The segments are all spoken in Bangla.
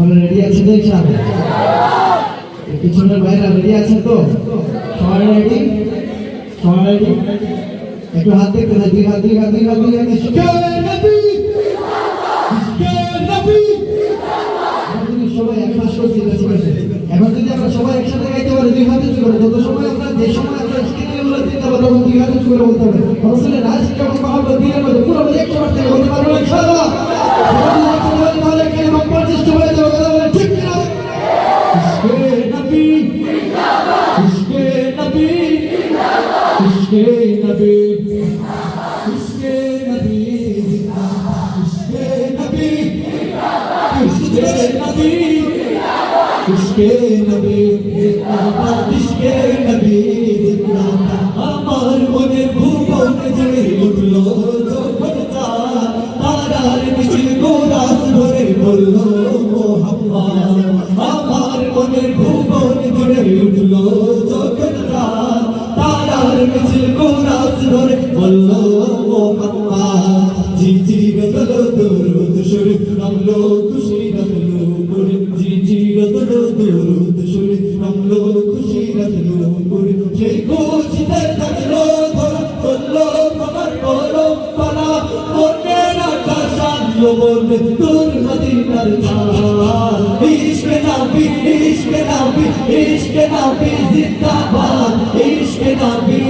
আপনারা রেডি আছেন তো পিছনের বাইরে রেডি আছেন তো? সবাই রেডি সবাই রেডি একটু হাত দেখতে হাত, দুই হাত দুই হাত দুই হাত। বেশি এখন যদি আমরা সবাই একসাথে গাইতে পারি, দুই হাতে করে, যত সময় আমরা, যে সময় ইশকে নিয়ে বলে চিন্তা করব তখন দুই হাতে করে বলতে হবে। রসুলের রাজ কেমন মহাব্বত মধ্যে পুরো ইশকে নবী ইশকে নবী ইশকে নবী ইশকে নবী ইশকে নবী ইশকে নবী, আমার মনে ভুবন জুড়ে উঠল তারার মিছিল গোরাস ধরে বলল মোহাম্মদ আমার মনে ভুবন জুড়ে উঠল গোরাস ধরে বলল মোহাম্মদ ঝিঝি গদল দরুদ সুরে নামলো খুশি নামলো করে ঝিঝি গদল দরুদ সুরে নামলো খুশি নামলো করে সেই খুশিতে থাকল ধরা বলল, আমার বলো পালা, মনে রাখা সাধ্য বলবে, তোর মদিনার চাল ইশকে নাবি ইশকে নাবি ইশকে নাবি, জিন্দাবাদ, ইশকে নাবি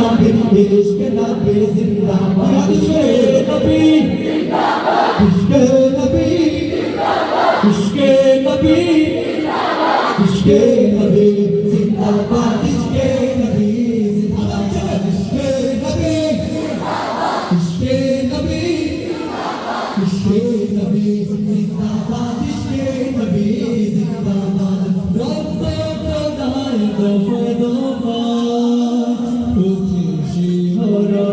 ইশকে নাবি ইশকে নাবি জিন্দাবাদ ইশকে নবী ইশকে নবী ইশকে নবী ইশকে নবী জিন্দাবাদ ইশকে নবী জিন্দাবাদ ইশকে নবী ইশকে নবী ইশকে নবী জিন্দাবাদ ইশকে নবী জিন্দাবাদ রব্ব প্রদায় দফা দফা খুশি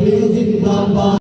Deus.